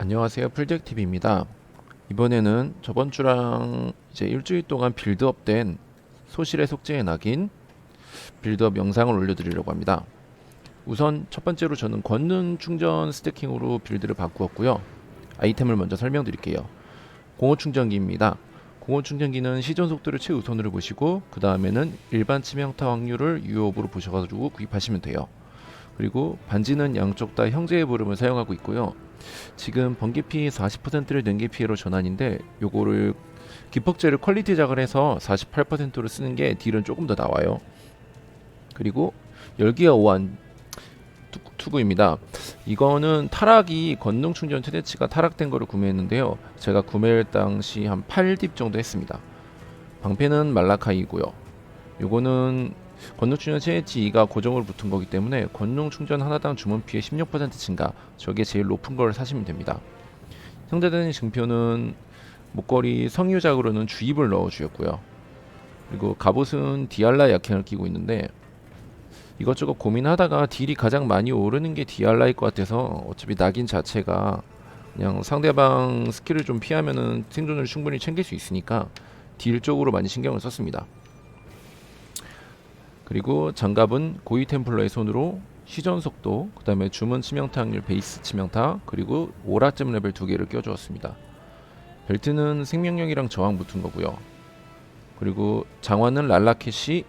안녕하세요. 풀덱TV입니다. 이번에는 저번 주랑 이제 일주일 동안 빌드업 된 소실의 속죄의 낙인 빌드업 영상을 올려드리려고 합니다. 우선 첫 번째로 저는 권능 충전 스태킹으로 빌드를 바꾸었고요. 아이템을 먼저 설명드릴게요. 공호 충전기입니다. 공호 충전기는 시전 속도를 최우선으로 보시고 그 다음에는 일반 치명타 확률을 유효업으로 보셔가지고 구입하시면 돼요. 그리고 반지는 양쪽 다 형제의 부름을 사용하고 있고요 지금 번개 피해 40%를 냉개 피해로 전환인데 요거를 기폭제를 퀄리티 작을 해서 48%로 쓰는 게 딜은 조금 더 나와요. 그리고 열기와 오한 투- 투구입니다. 이거는 타락이 건능 충전 최대치가 타락된 거를 구매했는데요. 제가 구매 당시 한 8딥 정도 했습니다. 방패는 말라카이고요. 요거는 권능 충전 최대치 2가 고정으로 붙은 거기 때문에 권능 충전 하나당 주문 피해 16% 증가 저게 제일 높은 걸 사시면 됩니다. 형제된 증표는 목걸이 성유작으로는 주입을 넣어 주었고요. 그리고 갑옷은 디알라 약행을 끼고 있는데 이것저것 고민하다가 딜이 가장 많이 오르는 게 디알라일 것 같아서 어차피 낙인 자체가 그냥 상대방 스킬을 좀 피하면은 생존을 충분히 챙길 수 있으니까 딜 쪽으로 많이 신경을 썼습니다. 그리고 장갑은 고위 템플러의 손으로 시전 속도, 그 다음에 주문 치명타 확률 베이스 치명타, 그리고 오라점 레벨 두 개를 껴주었습니다. 벨트는 생명력이랑 저항 붙은 거고요. 그리고 장화는 랄라켓이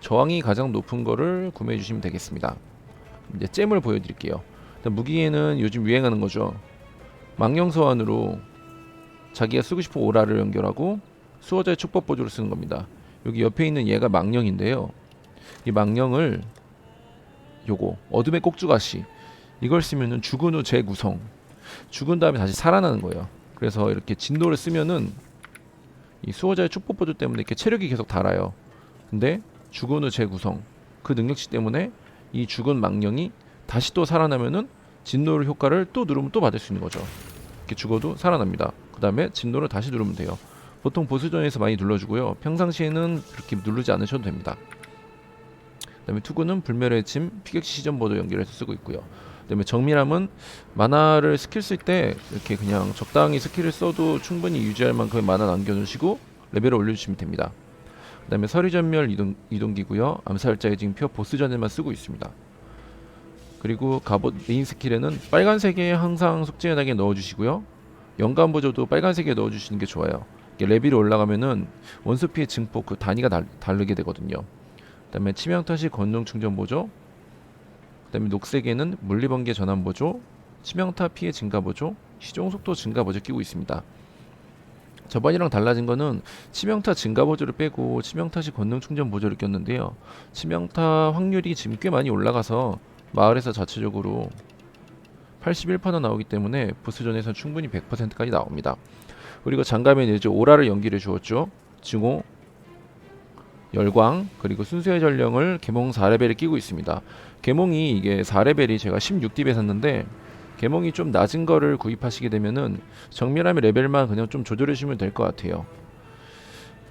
저항이 가장 높은 거를 구매해 주시면 되겠습니다. 이제 잼을 보여드릴게요. 무기에는 요즘 유행하는 거죠. 망령 소환으로 자기가 쓰고 싶은 오라를 연결하고 수호자의 축복 보조를 쓰는 겁니다. 여기 옆에 있는 얘가 망령인데요. 이 망령을 요거 어둠의 꼭두가시 이걸 쓰면은 죽은 후 재구성 죽은 다음에 다시 살아나는 거예요. 그래서 이렇게 진노를 쓰면은 이 수호자의 축복 보조 때문에 이렇게 체력이 계속 달아요. 근데 죽은 후 재구성 그 능력치 때문에 이 죽은 망령이 다시 또 살아나면은 진노를 효과를 또 누르면 또 받을 수 있는 거죠. 이렇게 죽어도 살아납니다. 그 다음에 진노를 다시 누르면 돼요. 보통 보스전에서 많이 눌러주고요. 평상시에는 그렇게 누르지 않으셔도 됩니다. 그다음에 투구는 불멸의 침, 피격시 시전 보도 연결해서 쓰고 있고요. 그다음에 정밀함은 만화를 스킬 쓸 때 이렇게 그냥 적당히 스킬을 써도 충분히 유지할 만큼의 만화 남겨놓으시고 레벨을 올려주시면 됩니다. 그다음에 서리전멸 이동 이동기고요. 암살자의 징표 보스전에만 쓰고 있습니다. 그리고 갑옷 메인 스킬에는 빨간색에 항상 속죄연하게 넣어주시고요. 연간 보조도 빨간색에 넣어주시는 게 좋아요. 레벨이 올라가면은 원수 피해 증폭 그 단위가 달, 다르게 되거든요. 그다음에 치명타시 건능 충전 보조 그 다음에 녹색에는 물리번개 전환 보조 치명타 피해 증가 보조 시종 속도 증가 보조 끼고 있습니다. 저번이랑 달라진 거는 치명타 증가 보조를 빼고 치명타시 건능 충전 보조를 꼈는데요. 치명타 확률이 지금 꽤 많이 올라가서 마을에서 자체적으로 81% 나오기 때문에 보스전에서 충분히 100%까지 나옵니다. 그리고 장갑에는 이제 오라를 연기해 주었죠. 증오 열광 그리고 순수의 전령을 개몽 4레벨에 끼고 있습니다. 개몽이 이게 4레벨이 제가 16딥에 샀는데 개몽이 좀 낮은 거를 구입하시게 되면은 정밀함의 레벨만 그냥 좀 조절해 주시면 될 것 같아요.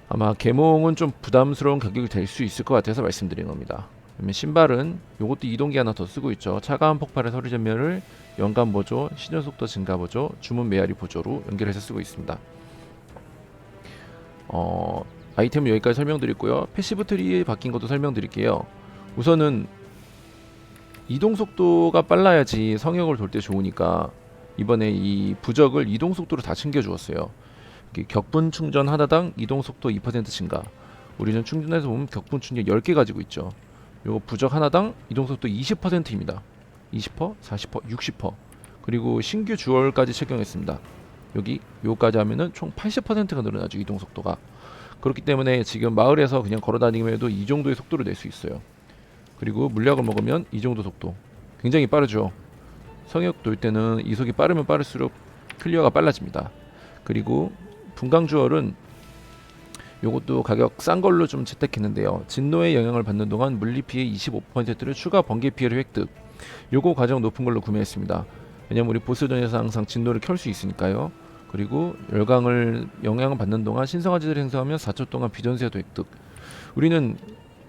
아마 개몽은 좀 부담스러운 가격이 될 수 있을 것 같아서 말씀드린 겁니다. 신발은 요것도 이동기 하나 더 쓰고 있죠. 차가운 폭발의 서리 전멸을 연간 보조, 시전 속도 증가 보조, 주문 메아리 보조로 연결해서 쓰고 있습니다. 어, 아이템은 여기까지 설명드렸고요. 패시브 트리 바뀐 것도 설명드릴게요. 우선은 이동 속도가 빨라야지 성역을 돌 때 좋으니까 이번에 이 부적을 이동 속도로 다 챙겨 주었어요. 격분 충전 하나당 이동 속도 2% 증가. 우리는 충전해서 보면 격분 충전 10개 가지고 있죠. 요거 부적 하나당 이동 속도 20%입니다. 20%, 40%, 60%. 그리고 신규 주얼까지 적용했습니다. 여기 요까지 하면은 총 80%가 늘어나죠. 이동 속도가. 그렇기 때문에 지금 마을에서 그냥 걸어 다니면 해도 이 정도의 속도를 낼 수 있어요. 그리고 물약을 먹으면 이 정도 속도. 굉장히 빠르죠. 성역 돌 때는 이속이 빠르면 빠를수록 클리어가 빨라집니다. 그리고 분광주얼은 요것도 가격 싼 걸로 좀 채택했는데요. 진노의 영향을 받는 동안 물리 피해 25%를 추가 번개 피해를 획득. 요거 가장 높은 걸로 구매했습니다. 왜냐면 우리 보스전에서 항상 진노를 켤 수 있으니까요. 그리고 열강을 영향을 받는 동안 신성화지대를 행사하면 4초 동안 비전세도 획득. 우리는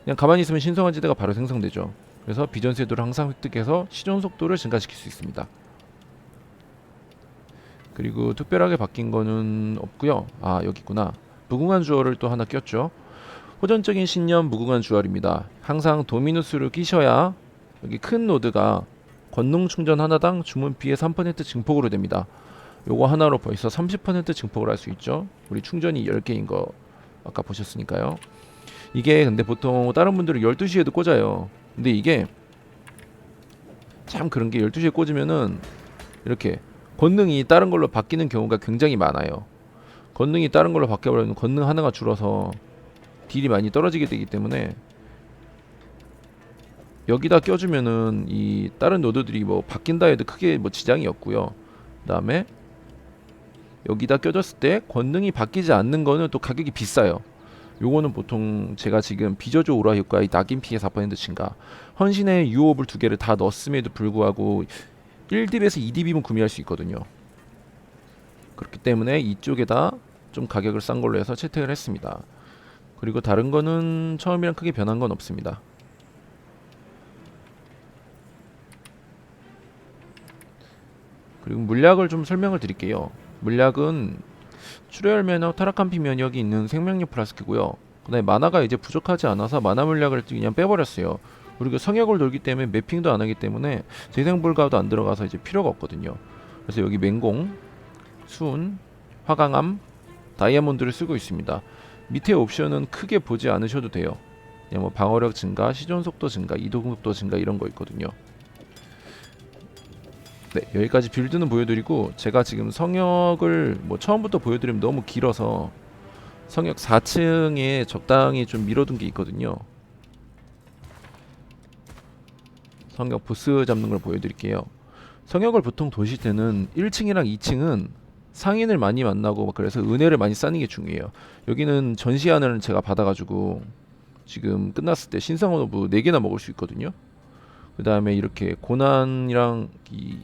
그냥 가만히 있으면 신성화지대가 바로 생성되죠. 그래서 비전세도를 항상 획득해서 시전 속도를 증가시킬 수 있습니다. 그리고 특별하게 바뀐 거는 없고요. 아 여기 있구나. 무궁한 주얼을 또 하나 꼈죠. 호전적인 신념 무궁한 주얼입니다. 항상 도미누스를 끼셔야 여기 큰 노드가 권능 충전 하나당 주문 피해 3% 증폭으로 됩니다. 요거 하나로 벌써 30% 증폭을 할 수 있죠. 우리 충전이 10개인 거 아까 보셨으니까요. 이게 근데 보통 다른 분들은 12시에도 꽂아요. 근데 이게 참 그런 게 12시에 꽂으면은 이렇게 권능이 다른 걸로 바뀌는 경우가 굉장히 많아요. 권능이 다른 걸로 바뀌어버리면 권능 하나가 줄어서 딜이 많이 떨어지게 되기 때문에 여기다 껴주면은 이 다른 노드들이 뭐 바뀐다 해도 크게 뭐 지장이 없고요. 그 다음에 여기다 껴줬을 때 권능이 바뀌지 않는 거는 또 가격이 비싸요. 요거는 보통 제가 지금 비저조 오라 효과의 낙인 피해 4% 증가, 헌신의 유호블 두 개를 다 넣었음에도 불구하고 1딥에서 2딥이면 구매할 수 있거든요. 그렇기 때문에 이쪽에다 좀 가격을 싼 걸로 해서 채택을 했습니다. 그리고 다른 거는 처음이랑 크게 변한 건 없습니다. 그리고 물약을 좀 설명을 드릴게요. 물약은 출혈 면역, 타락한 피 면역이 있는 생명력 플라스크고요. 그다음에 만화가 이제 부족하지 않아서 만화 물약을 그냥 빼버렸어요. 그리고 성역을 돌기 때문에 매핑도 안 하기 때문에 재생 불가도 안 들어가서 이제 필요가 없거든요. 그래서 여기 맹공, 순, 화강암, 다이아몬드를 쓰고 있습니다. 밑에 옵션은 크게 보지 않으셔도 돼요. 뭐 방어력 증가, 시전 속도 증가, 이동 속도 증가 이런 거 있거든요. 네, 여기까지 빌드는 보여드리고 제가 지금 성역을 뭐 처음부터 보여드리면 너무 길어서 성역 4층에 적당히 좀 밀어둔 게 있거든요. 성역 보스 잡는 걸 보여드릴게요. 성역을 보통 도실 때는 1층이랑 2층은 상인을 많이 만나고 막 그래서 은혜를 많이 쌓는 게 중요해요. 여기는 전시안을 제가 받아가지고 지금 끝났을 때 신성원 오브 4개나 먹을 수 있거든요. 그 다음에 이렇게 고난이랑 이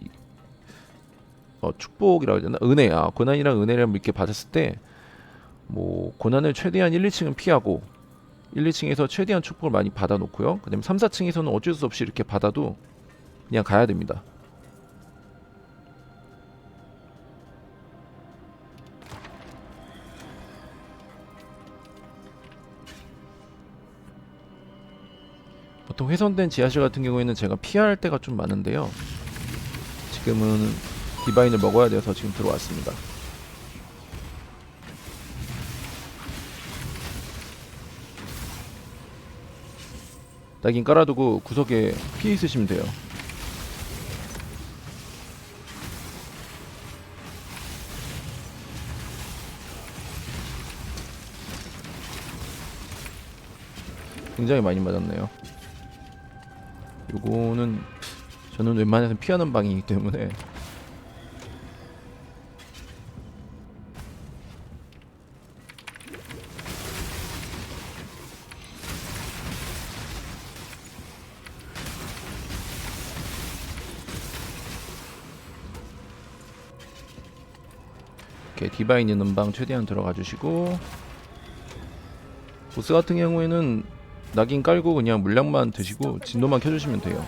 어, 축복이라고 해야 되나? 은혜. 아 고난이랑 은혜를 이렇게 받았을 때 뭐 고난을 최대한 1, 2층은 피하고 1, 2층에서 최대한 축복을 많이 받아 놓고요. 그 다음에 3, 4층에서는 어쩔 수 없이 이렇게 받아도 그냥 가야 됩니다 보통 훼손된 지하실 같은 경우에는 제가 피할 때가 좀 많은데요 지금은 디바인을 먹어야 돼서 지금 들어왔습니다. 낙인 깔아두고 구석에 피해 있으시면 돼요. 굉장히 많이 맞았네요. 요거는 저는 웬만해서 피하는 방이기 때문에. 이렇게 디바인 있는 방 최대한 들어가 주시고 보스 같은 경우에는 낙인 깔고 그냥 물량만 드시고 진도만 켜주시면 돼요.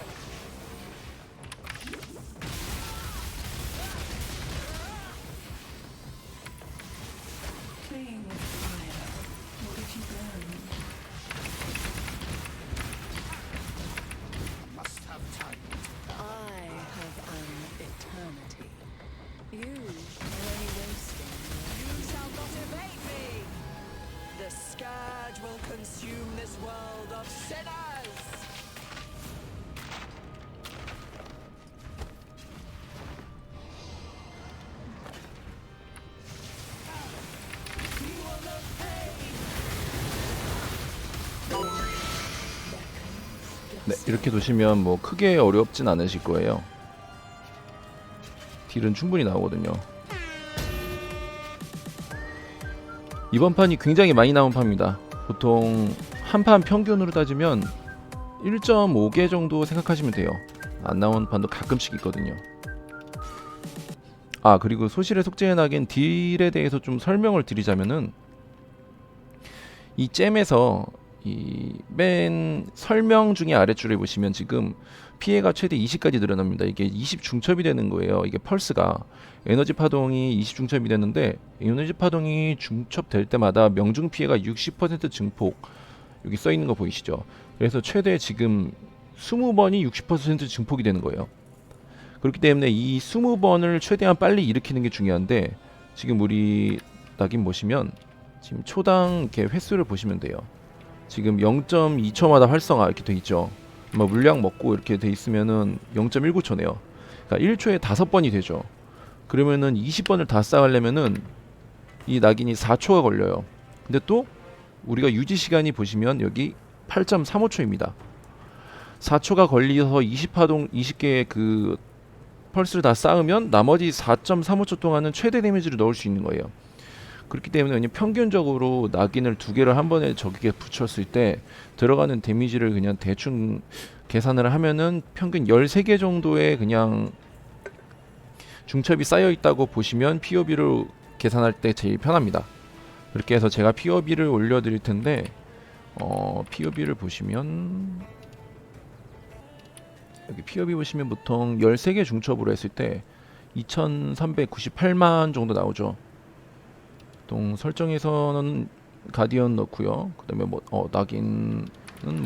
네, 이렇게 두시면 뭐 크게 어렵진 않으실 거예요. 딜은 충분히 나오거든요. 이번 판이 굉장히 많이 나온 판입니다. 보통 한 판 평균으로 따지면 1.5개 정도 생각하시면 돼요. 안 나온 판도 가끔씩 있거든요. 아 그리고 소실의 속죄의 낙인 딜에 대해서 좀 설명을 드리자면은 이 잼에서 이 맨 설명 중에 아래줄에 보시면 지금 피해가 최대 20까지 늘어납니다. 이게 20 중첩이 되는 거예요. 이게 펄스가 에너지 파동이 20 중첩이 되는데 에너지 파동이 중첩될 때마다 명중 피해가 60% 증폭 여기 써 있는 거 보이시죠? 그래서 최대 지금 20번이 60% 증폭이 되는 거예요. 그렇기 때문에 이 20번을 최대한 빨리 일으키는 게 중요한데 지금 우리 낙인 보시면 지금 초당 이렇게 횟수를 보시면 돼요. 지금 0.2초마다 활성화 이렇게 돼 있죠. 뭐 물량 먹고 이렇게 돼 있으면은 0.19초네요. 그러니까 1초에 5번이 되죠. 그러면은 20번을 다 쌓으려면은 이 낙인이 4초가 걸려요. 근데 또 우리가 유지 시간이 보시면 여기 8.35초입니다. 4초가 걸려서 20파동 20개의 그 펄스를 다 쌓으면 나머지 4.35초 동안은 최대 데미지를 넣을 수 있는 거예요. 그렇기 때문에 그냥 평균적으로 낙인을 두 개를 한 번에 저기에 붙였을 때 들어가는 데미지를 그냥 대충 계산을 하면은 평균 13개 정도의 그냥 중첩이 쌓여 있다고 보시면 POB를 계산할 때 제일 편합니다. 그렇게 해서 제가 POB를 올려 드릴 텐데 어, POB를 보시면 여기 POB 보시면 보통 13개 중첩으로 했을 때 2398만 정도 나오죠. 보통 설정에서는 가디언 넣고요. 그다음에 뭐 어, 낙인은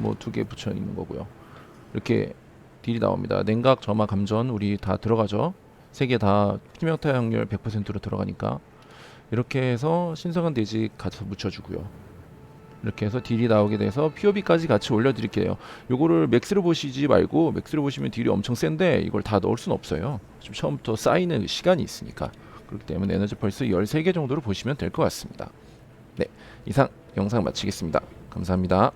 뭐 두 개 붙여 있는 거고요. 이렇게 딜이 나옵니다. 냉각, 점화, 감전 우리 다 들어가죠. 세 개다 치명타 확률 100%로 들어가니까 이렇게 해서 신성한 대지 같이 묻혀주고요. 이렇게 해서 딜이 나오게 돼서 POB까지 같이 올려드릴게요. 요거를 맥스로 보시지 말고 맥스로 보시면 딜이 엄청 센데 이걸 다 넣을 수는 없어요. 좀 처음부터 쌓이는 시간이 있으니까. 그렇기 때문에 에너지 펄스 13개 정도로 보시면 될 것 같습니다. 네, 이상 영상 마치겠습니다. 감사합니다.